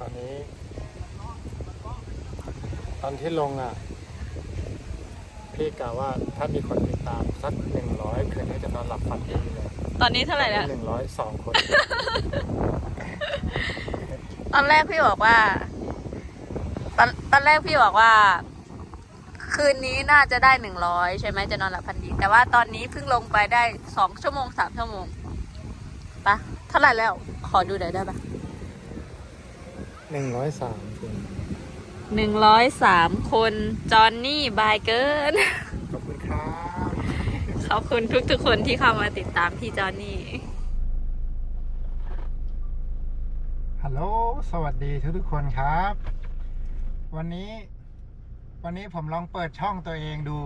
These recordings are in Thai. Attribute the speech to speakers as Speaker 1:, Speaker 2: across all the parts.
Speaker 1: ตอนนี้ ตอนที่ลงอะ พี่กล่าวว่าถ้ามีคนติดตามสักหนึ่งร้อยคืนนี้จะนอนหลับฝันดีเลย
Speaker 2: ตอนนี้เท่าไหร่แล้ว
Speaker 1: หนึ่งร้อยสองคน
Speaker 2: ตอนแรกพี่บอกว่า ตอนตอนแรกพี่บอกว่า คืนนี้น่าจะได้หนึ่งร้อยใช่ไหมจะนอนหลับพันดี แต่ว่าตอนนี้เพิ่งลงไปได้สองชั่วโมงสามชั่วโมงปะเท่าไหร่แล้ว ขอดูหน่อยได้ปะ
Speaker 1: หนึ่งร้อยสามคน
Speaker 2: หนึ่งร้อยสามคน จอนนี่ บายเกิน
Speaker 1: ขอบคุณครับ
Speaker 2: ขอบคุณทุกๆคนที่เข้ามาติดตามพี่จอนนี่
Speaker 1: ฮัลโหล สวัสดีทุกทุกๆคนครับ วันนี้ วันนี้ผมลองเปิดช่องตัวเองดู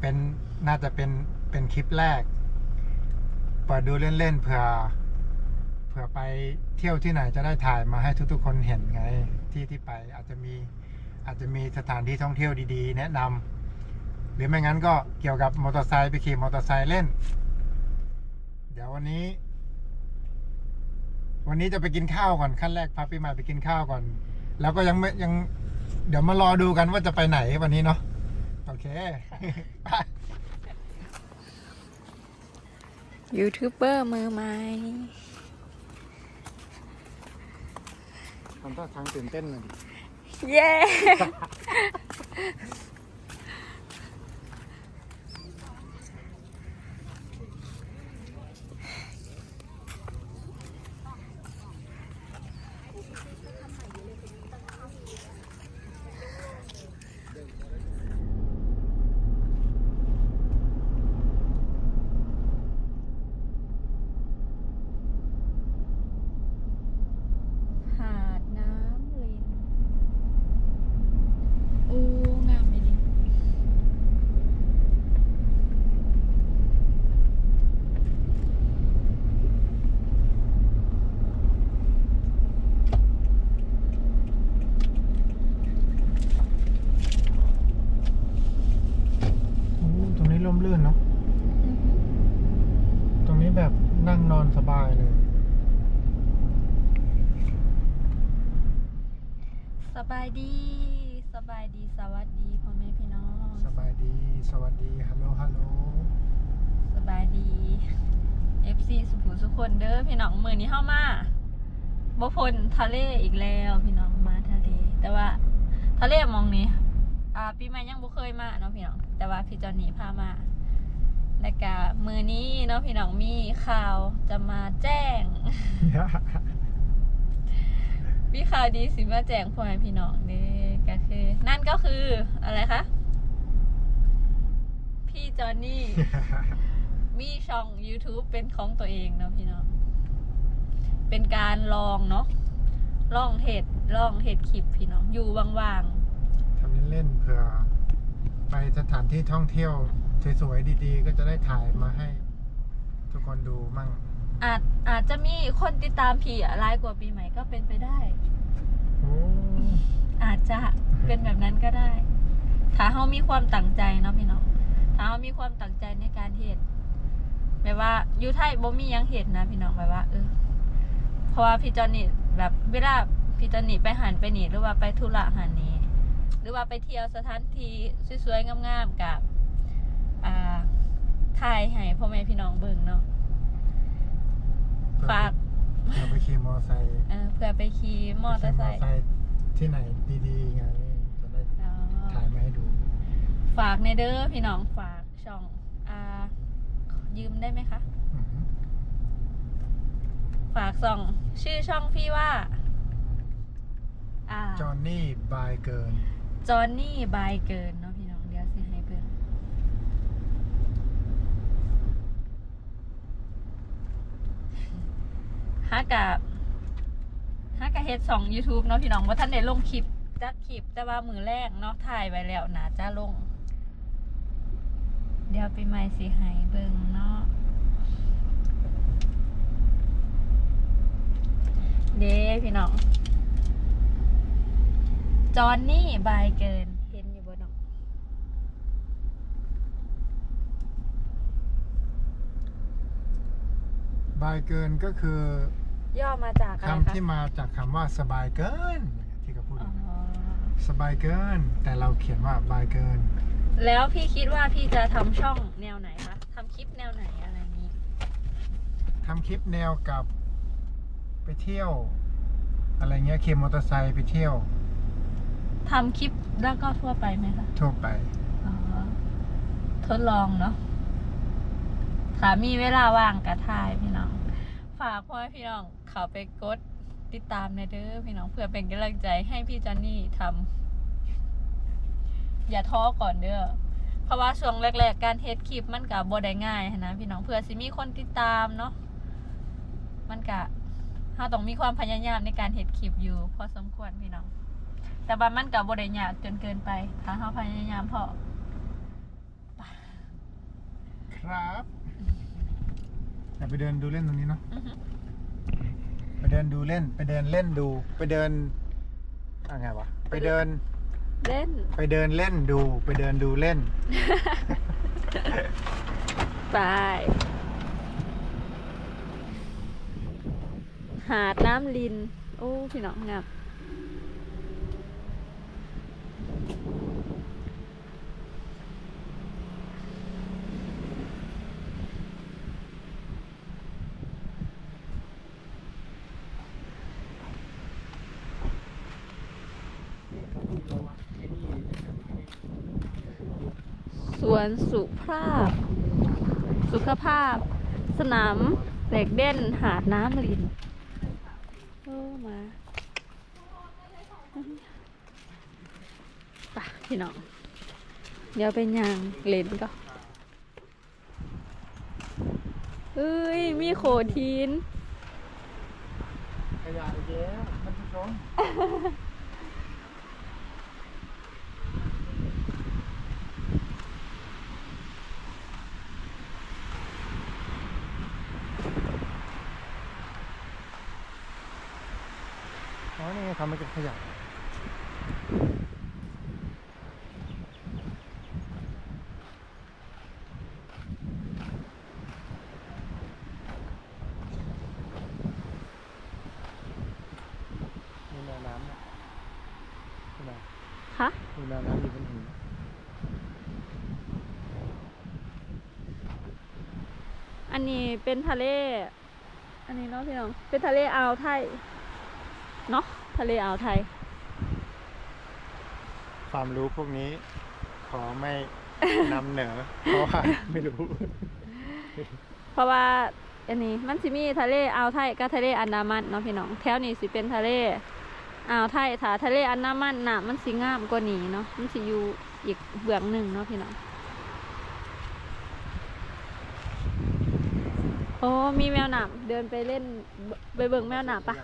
Speaker 1: เป็นน่าจะเป็นเป็นคลิปแรกเปิดดูเล่นๆเผื่อเผื่อไปเที่ยวที่ไหนจะได้ถ่ายมาให้ทุกๆ คนเห็นไงที่ที่ไปอาจจะมีอาจจะมีสถานที่ท่องเที่ยวดีๆ แนะนำหรือไม่งั้นก็เกี่ยวกับมอเตอร์ไซค์ไปขี่มอเตอร์ไซค์เล่น เดี๋ยววันนี้ วันนี้จะไปกินข้าวก่อนขั้นแรกพาปีใหม่ไปกินข้าวก่อน แล้วก็ยังไม่ยัง เดี๋ยวมารอดูกันว่าจะไปไหนวันนี้เนาะโอเคไป
Speaker 2: ยูทูบเบอร์มือใหม่
Speaker 1: ทำท่าทางตื่นเต้นหน่อยดิ
Speaker 2: เย้หาดน้ำลิน โอ้งามเลยดิ
Speaker 1: โอ้ตรงนี้ร่มรื่นเนาะตรงนี้แบบนั่งนอนสบายเลย
Speaker 2: ส บายดี สบายดี สวัสดีพ่อแม่พี่น้อง
Speaker 1: สบายดี สวัสดี ฮัลโหล ฮัลโหล
Speaker 2: สบายดี FC สุภูสุคนเด้อพี่น้องมือนี้เข้ามาบ่พลทะเลอีกแล้ว พี่น้องมาทะเล แต่ว่าทะเลมองนี้อ่าปีใหม่ยังบ่เคยมาเนาะพี่น้อง แต่ว่าพี่จอนนี่พามาแล้วก็มือนี้เนาะพี่น้องมีข่าวจะมาแจ้ง มีข่าวดีสิมาแจ้งพ่อแม่พี่น้องเด้ก็คือนั่นก็คืออะไรคะ พี่จอนนี่ มีช่อง YouTube เป็นของตัวเองเนาะพี่น้อง เป็นการลองเนาะลองเหตุลองเหตุคลิปพี่น้อง อยู่ว่าง
Speaker 1: ทำเล่นๆเผื่อ ไปสถานที่ท่องเที่ยว สวยๆดีๆ ก็จะได้ถ่ายมาให้ ทุกคนดูมั่ง
Speaker 2: ๆ อาจอาจจะมีคนติดตามพี่อะหลายกว่าปีใหม่ก็เป็นไปได้
Speaker 1: โอ้
Speaker 2: อาจจะเป็นแบบนั้นก็ได้ ถ้าเขามีความตั้งใจเนาะพี่น้อง ถ้าเขามีความตั้งใจในการเหตุแบบว่าอยู่ไทยบ่มีหยังเหตุนะพี่น้องแบบว่า เออ เพราะว่าพี่จอนนี่แบบเวลาพี่จอนนี่ไปหันไปนี่หรือว่าไปธุระหันนี้หรือว่าไปเที่ยวสถานที่สวยๆงามๆกับ อ่าถ่ายให้พ่อแม่พี่น้องเบิ่งเนาะ ฝาก
Speaker 1: เผื่อไปขี่มอเตอร์ไซค์
Speaker 2: เออเพื่อไปขี่มอเตอร์ไซค์
Speaker 1: ขี่ค์ ที่ไหนดีๆไงจะได้
Speaker 2: อ๋อ
Speaker 1: ถ่ายมาให้ดู
Speaker 2: ฝากในเด้อพี่น้องฝากช่องอ่ายืมได้ไหมคะ
Speaker 1: อือฮึ
Speaker 2: ฝากส่องชื่อช่องพี่ว่าอ่า
Speaker 1: จอห์นนี่บายเกิน
Speaker 2: จอนนี่บายเกินเนาะพี่น้องเดี๋ยวสิให้เบิ่ง ฮักกะฮักกะเฮ็ดสอง YouTube เนาะพี่น้องว่าท่านได้ลงคลิปจักคลิปแต่ว่ามือแรกเนาะถ่ายไว้แล้วนะจะลง เดี๋ยวปีใหม่สิให้เบิ่งเนาะเด้พี่น้อง จอนนี่บายเกินเห็นอยู่บนน้อง
Speaker 1: บายเกินก็คือ
Speaker 2: ย่อมาจากอะไร
Speaker 1: คำ
Speaker 2: คะ
Speaker 1: ที่มาจากคำว่าสบายเกิน ที่เขาพูด
Speaker 2: อ๋อ
Speaker 1: สบายเกิน แต่เราเขียนว่าบายเกิน
Speaker 2: แล้วพี่คิดว่าพี่จะทำช่องแนวไหนคะทำคลิปแนวไหนอะไรนี้
Speaker 1: ทำคลิปแนวกับ ไปเที่ยว อะไรเงี้ยขี่มอเตอร์ไซค์ไปเที่ยว
Speaker 2: ทำคลิปแล้วก็ทั่วไปไหมคะ
Speaker 1: ทั่วไป
Speaker 2: อ๋อทดลองเนาะถ้ามีเวลาว่างกระทายพี่น้อง ฝากพ่อแม่พี่น้องเขาไปกดติดตามในเด้อพี่น้องเพื่อเป็นกำลังใจให้พี่จอนนี่ทำอย่าท้อก่อนเด้อเพราะว่าช่วงแรก ๆ การเทสคลิปมันกับบ่ได้ง่ายนะพี่น้องเพื่อสิมีคนติดตามเนาะมันกะเราต้องมีความพยายามในการเทสคลิปอยู่ พอสมควรพี่น้อง แต่ว่ามันกับบ่ได้ยากจนเกินไปถ้าเราพยายามพอ
Speaker 1: ครับ อยากไปเดินดูเล่นตรงนี้เนาะ
Speaker 2: อือฮึ
Speaker 1: ไปเดินดูเล่น ไปเดินเล่นดู ไปเดินอะไรไงวะไปเดิน
Speaker 2: เล่น
Speaker 1: ไปเดินเล่นดู ไปเดินดูเล่น
Speaker 2: ไป หาดน้ำลิน โอ้ พี่น้องงามส วนสุภาพ สุขภาพ สนามเหล็กเด่นหาดน้ำลินโอ้มาไปพี่น้อง เดี๋ยวเป็นยางเลนก็เอ้ย มีโขทีน
Speaker 1: ขยะอีกแล้วท่านผู้ชมอ๋อนี่ไง ทำมาจากขยะมีแมวน้ำนะใช่ไหม
Speaker 2: คะ
Speaker 1: มีแมวน้ำอยู่บนหิน
Speaker 2: อันนี้เป็นทะเล อันนี้เนาะพี่น้อง เป็นทะเลอ่าวไทย เนาะทะเลอ่าวไทย
Speaker 1: ความรู้พวกนี้ ขอไม่นำเหนอ เพราะว่าไม่รู้
Speaker 2: เพราะว่าอันนี้มันสิมีทะเลอ่าวไทยกับทะเลอันดามันเนาะพี่น้อง แถวนี้สิเป็นทะเลอ่าวไทยถ้าทะเลอันดามันน่ะมันสิงามกว่านี้เนาะมันสิอยู่อีกเบื้องหนึ่งเนาะพี่น้องโอ้มีแมวหนามเดินไปเล่นเบไปเบิ่งแมวหนามปะ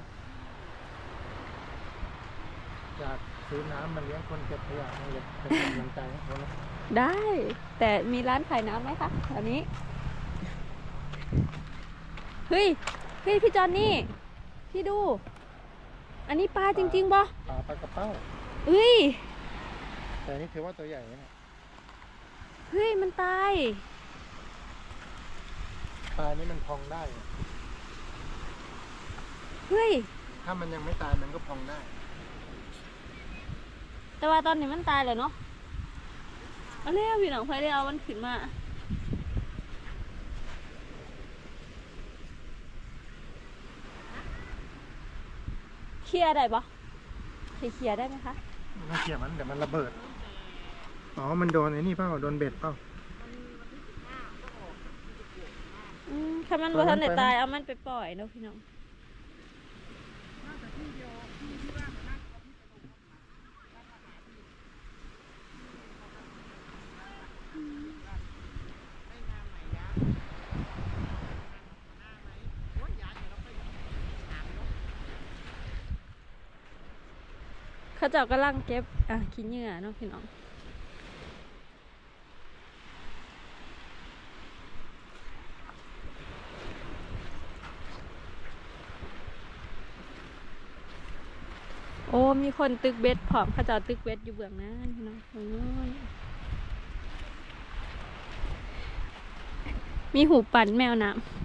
Speaker 1: อยากซื้อน้ำมาเลี้ยงคนเก็บขยะให้เลยเป็นกำลังใจให้เขานะ
Speaker 2: ได้ แต่มีร้านขายน้ำไหมคะแถวนี้ เฮ้ยเฮ้ยพี่จอนนี่ พี่ดู อันนี้ปลาจริงๆบ่
Speaker 1: ปลาปลากระเป้า
Speaker 2: เฮ้ย
Speaker 1: แต่นี่ถือว่าตัวใหญ่นะเนี่ย
Speaker 2: เฮ้ย มันตาย
Speaker 1: ปลานี่มันพองได้อะ
Speaker 2: เฮ้ย
Speaker 1: ถ้ามันยังไม่ตายมันก็พองได้
Speaker 2: แต่ว่าตอนนี้มันตายเลยเนาะเอาเรียพี่น้องค่อยได้เอามันขึ้นมาเคลียร์ได้ปะเคลียร์ได้ไหมคะ
Speaker 1: ไม่เกี่ยวมันเดี๋ยวมันระเบิด อ๋อ มันโดนไอ้นี่เปล่าโดนเบ็ดเปล่า
Speaker 2: อืมถ้ามัน
Speaker 1: ปล่
Speaker 2: บ่
Speaker 1: อยมั
Speaker 2: ทั
Speaker 1: น
Speaker 2: นได้
Speaker 1: ไปไหม
Speaker 2: ตายเอามันไปปล่อยเนาะพี่น้อง เขาเจ้ากำลังเก็บอะขี้เหงื่อเนาะพี่น้องโอ้ มีคนตึกเบ็ดผอมขาเจ้าตึกเบ็ดอยู่เบื้องหน้าพี่น้องโอ้ยมีหูปั่นแมวน้ำ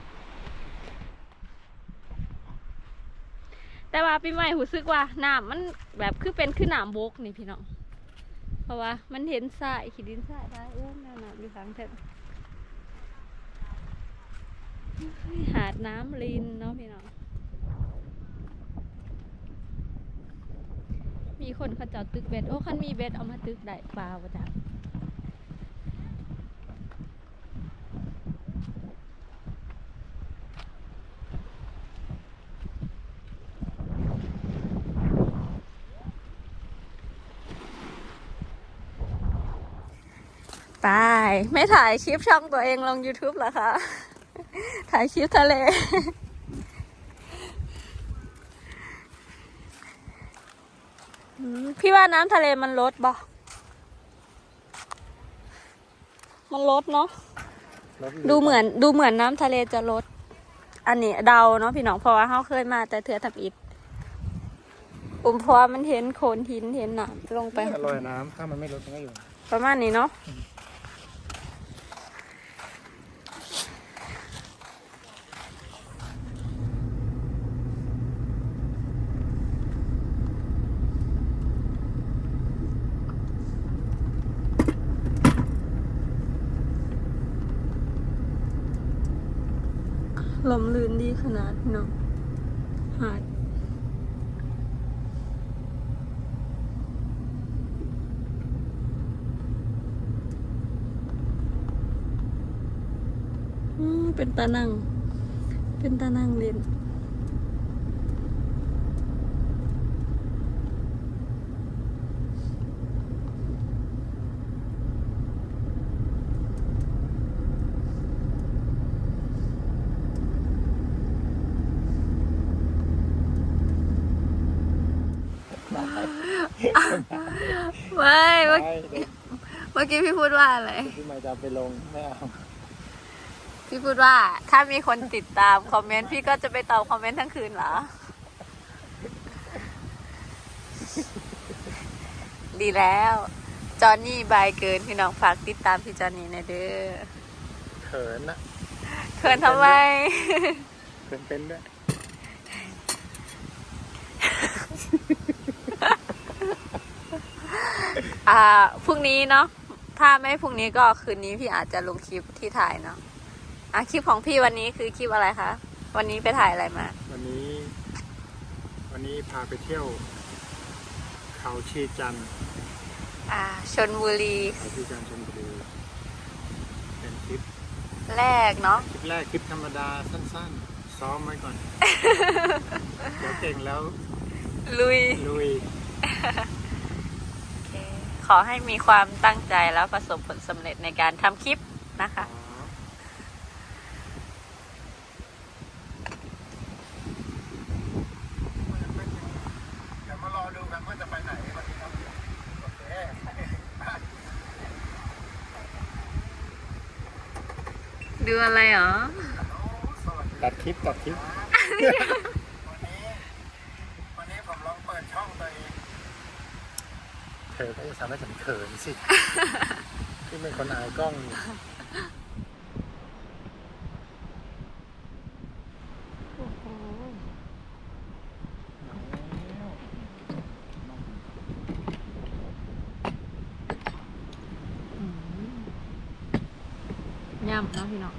Speaker 2: แต่ว่าปีใหม่รู้สึกว่าน้ำมันแบบคือเป็นคือน้ำบกนี่พี่น้อง เพราะว่ามันเห็นทรายขีดินทรายได้อู้แมวน้ำอยู่ข้างเถิดหาดน้ำลินเนาะพี่น้อง มีคนเขาจาะตึกเบ็ด โอ้คันมีเบ็ดเอามาตึกได้ปลาวะจ้ะ ไปไม่ถ่ายคลิปช่องตัวเองลง YouTube เหรอคะ ถ่ายคลิปทะเลอืมพี่ว่าน้ำทะเลมันลดบ่มันลดเนาะ ดูเหมือนดูเหมือนน้ำทะเลจะลด อันนี้เดาเนาะพี่น้องเพราะว่าเขาเคยมาแต่เถื่อทับอิดอุ้มเพราะว่ามันเห็นโขนหินเห็นหนามลงไป
Speaker 1: อร่อยน้ำถ้ามันไม่ลดมันก็อยู่
Speaker 2: ประมาณนี้เนาะลมลื่ นดีขนาดเนาะหาดอืมเป็นตานั่งเป็นตานั่งเล่น ไม่เมื่อเมื่อกี้ พี่พูดว่าอะไร
Speaker 1: พี่ไม่จะไปลงไม่เอา
Speaker 2: พี่พูดว่าถ้ามีคนติดตามคอมเมนต์พี่ก็จะไปตอบคอมเมนต์ทั้งคืนเหรอ ดีแล้ว จอนนี่บายเกินพี่น้องฝากติดตามพี่จอนนี่หนอยเด้อ
Speaker 1: เขินนะ
Speaker 2: เขินทำไม
Speaker 1: เขินเป็นด้วย
Speaker 2: อ่าพรุ่งนี้เนาะ ถ้าไม่พรุ่งนี้ก็คืนนี้พี่อาจจะลงคลิปที่ถ่ายเนาะอะคลิปของพี่วันนี้คือคลิปอะไรคะ วันนี้ไปถ่ายอะไรมา
Speaker 1: วันนี้ วันนี้พาไปเที่ยว เขาชีจันทร์
Speaker 2: อ่าชนบุรี
Speaker 1: เขาชีจันทร์ชลบุรีเป็นคลิป
Speaker 2: แรกเนาะ
Speaker 1: คลิปแรกคลิปธรรมดาสั้นๆ ซ้อมไว้ก่อน เดี๋ยวเก่งแล้ว
Speaker 2: ลุย
Speaker 1: ลุย
Speaker 2: โอเค ขอให้มีความตั้งใจแล้วประสบผลสำเร็จในการทำคลิปนะคะ
Speaker 1: เดี๋ยวมารอดูกันว่าจะไปไหนวันนี้ครับโอเค
Speaker 2: ดูอะไรหรอ
Speaker 1: ตัดคลิปตัดคลิป วันนี้ วันนี้ผมลองเปิดช่องตัวเอง เธอก็จะทำให้ฉันเขินสิ ที่เป็นคนอายกล้องอยู่
Speaker 2: ย่ำเนาะพี่น้อง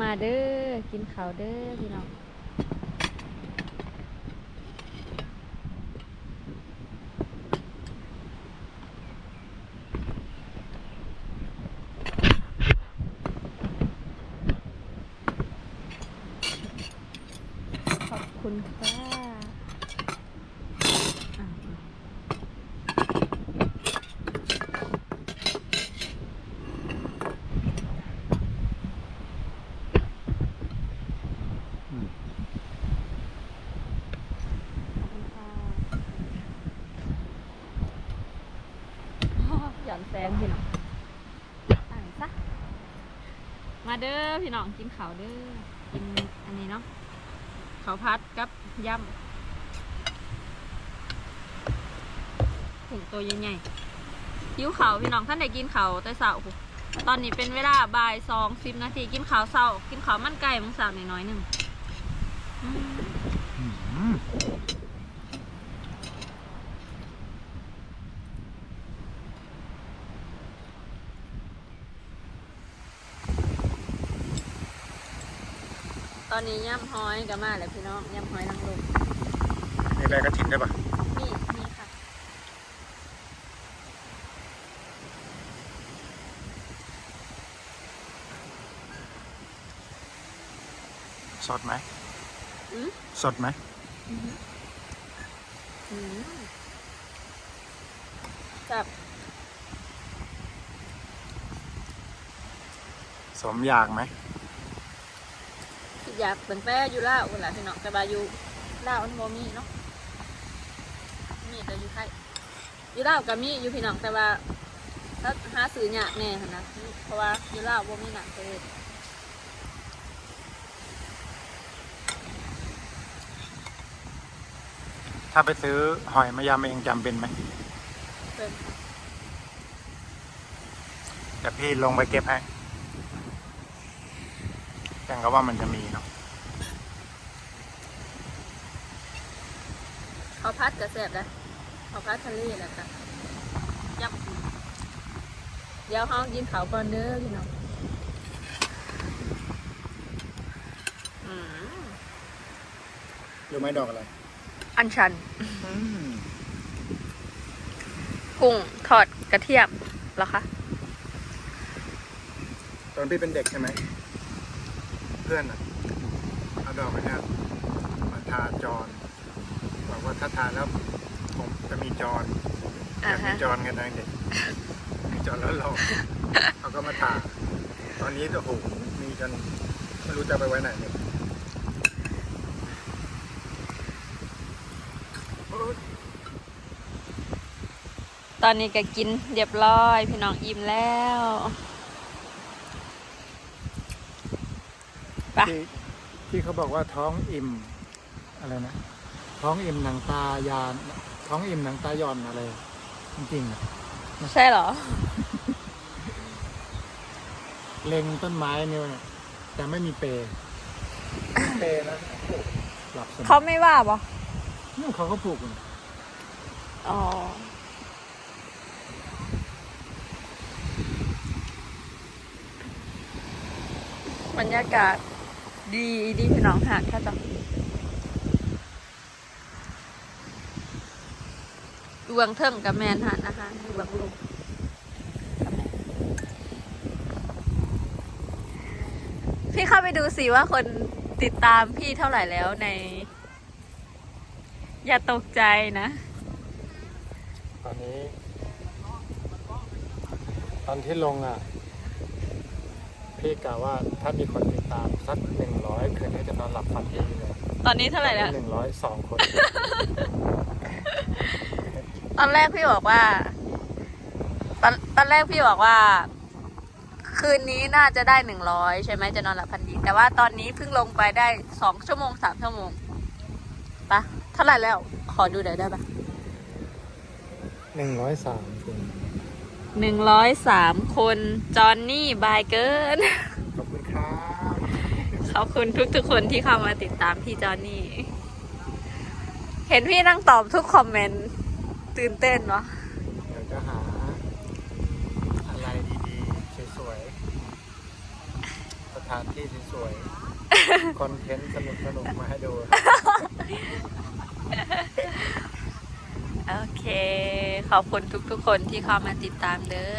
Speaker 2: มาเด้อ กินข้าวเด้อพี่น้อง คุณค่ะอะขอบคุณค่ะอ้อหย่อนแซงพี่น้องอ่านซะ มาเด้อพี่น้องกินข้าวเด้อกินอันนี้เนาะ ข้าวพัดกับยำถุงตัวใหญ่ๆหิวเขาพี่น้องท่านได้กินเขาแต่เสาตอนนี้เป็นเวลาบ่ายสองสิบนาทีกินข้าวเสากินข้าวมันไก่มังสาวหน่อยหนึ่ง
Speaker 1: อืม
Speaker 2: ต อนนี้ย่ำหอยกับมาแล้วพี่น้องย่ำหอยนางรม
Speaker 1: นี่อะไรกระถินได้ปะ
Speaker 2: นี่นี่ค่ะ
Speaker 1: สดไหม
Speaker 2: อืม
Speaker 1: สดไหม
Speaker 2: อืมอืมกับ
Speaker 1: สมอยากไหม
Speaker 2: อยากเป็นแป้อยู่ล่าวเวลาพี่น้องแต่บาอยู่ล่าวมันโมมีเนาะมีแต่อยู่ไทยอยู่ล่าวกับมีอยู่พี่น้องแต่ว่าถ้าหาซื้อยากแน่หั่นนะเพราะว่าอยู่ล่าวโมมีหนังเลย
Speaker 1: ถ้าไปซื้อหอยมายำเองจำเป็นไหม
Speaker 2: เป็น
Speaker 1: แต่พี่ลงไปเก็บให้ แต่ก็ว่ามันจะมีเนาะ
Speaker 2: เขาพัดกระแสบนะเขาพัดทะเลแล้วกันยับเดี๋ยวเขากินเขาวก่อนเด้อพี่น้องอืม
Speaker 1: รู้ไหมดอกอะไร
Speaker 2: อันชันกุ้งทอดกระเทียมเหรอคะ
Speaker 1: ตอนพี่เป็นเด็กใช่ไหม เพื่อนอะเอาดอกไม้เนี่ยมาทาจรบอกว่าถ้าทาแล้วผมจะมีจรอยากมี
Speaker 2: อ่าฮะ
Speaker 1: จรกันนะเด็กมีจรแล้วเราเขาก็มาทาตอนนี้โอ้โหมีจนไม่รู้จะไปไว้ไหนเลย
Speaker 2: ตอนนี้ก็กินเรียบร้อย พี่น้องอิ่มแล้ว ไป
Speaker 1: ที่ที่เขาบอกว่าท้องอิ่มอะไรนะ ท้องอิ่มหนังตายานท้องอิ่มหนังตาย่อนอะไร จริงๆอะ
Speaker 2: ใช่เหรอ
Speaker 1: เล็งต้นไม้เนี่ยแต่ไม่มีเปรย์ไม่มีเปรย์นะโอ้โหหลับสนิท
Speaker 2: เขาไม่ว่าปะ
Speaker 1: นี่เขาก็ปลูกอยู่
Speaker 2: อ๋อ บรรยากาศ ดีดีพี่น้องหาดถ้าจะดวงเทิงกับแมนหาดอาหารดวงลงพี่เข้าไปดูสิว่าคนติดตามพี่เท่าไหร่แล้วใน อย่าตกใจนะ
Speaker 1: ตอนนี้ ตอนที่ลงอะ พี่กะว่าถ้ามีคนติดตามสักหนึ่งร้อยคืนนี้จะนอนหลับฝันดีเลย
Speaker 2: ตอนนี้เท่าไหร่แล้ว
Speaker 1: หนึ่งร้อยสองคน
Speaker 2: ตอนแรกพี่บอกว่า ตอนตอนแรกพี่บอกว่า คืนนี้น่าจะได้หนึ่งร้อยใช่ไหมจะนอนหลับพันดีแต่ว่าตอนนี้เพิ่งลงไปได้สองชั่วโมงสามชั่วโมงปะเท่าไหร่แล้ว ขอดูหน่อยได้ปะ
Speaker 1: หนึ่งร้อยสามคน
Speaker 2: หนึ่งร้อยสามคน จอนนี่บายเกิน
Speaker 1: ขอบคุณครับ
Speaker 2: ขอบคุณทุกๆคนที่เข้ามาติดตามพี่จอนนี่ เห็นพี่นั่งตอบทุกคอมเมนต์ ตื่นเต้นเนาะ
Speaker 1: เดี๋ยวจะหา อะไรดีๆ สวยๆ สถานที่สวยๆ คอนเทนต์สนุกๆ มาให้ดู
Speaker 2: โอเค ขอบคุณทุกๆคนที่เข้ามาติดตามเด้อ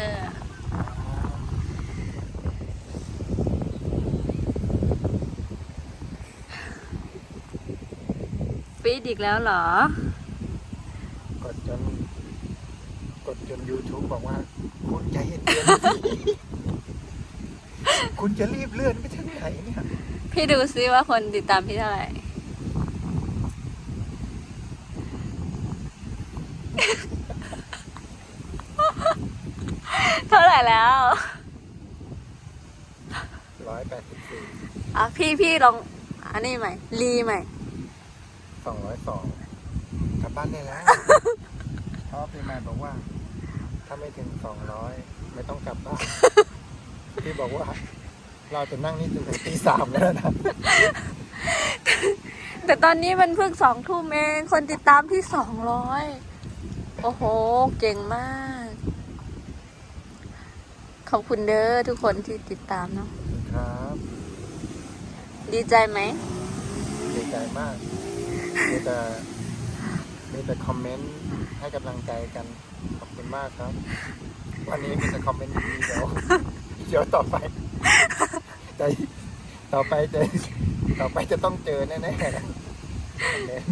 Speaker 2: ฟีดอีกแล้วเหรอ
Speaker 1: กดจน กดจน YouTube บอกว่า คุณใจเย็นๆ คุณจะรีบเลื่อนไปถึงไหนเนี่ย
Speaker 2: พี่ดูซิว่าคนติดตามพี่เท่าไหร่ เท่าไหร่แล้ว
Speaker 1: ร้อยแปดสิบสี่
Speaker 2: อะพี่พี่ลองอันนี้ใหม่รีใหม่
Speaker 1: สองร้อยสองกลับบ้านได้แล้วเพราะปีใหม่บอกว่า ถ้าไม่ถึงสองร้อยไม่ต้องกลับบ้านพี่บอกว่า เราจะนั่งนี่จนถึงตีสามแล้วนะ
Speaker 2: แต่ตอนนี้มันเพิ่งสองทุ่มเอง คนติดตามที่สองร้อย โอ้โห เก่งมาก ขอบคุณเด้อทุกคนที่ติดตามเนาะ
Speaker 1: ครับ
Speaker 2: ดีใจไหม
Speaker 1: ดีใจมากมีแต่มีแต่คอมเมนต์ให้กำลังใจกันขอบคุณมากครับ วันนี้มีแต่คอมเมนต์ดีๆเดี๋ยวเดี๋ยวต่อไปใจต่อไปจะต่อไปจะต้องเจอแน่ๆนะคอมเมนต์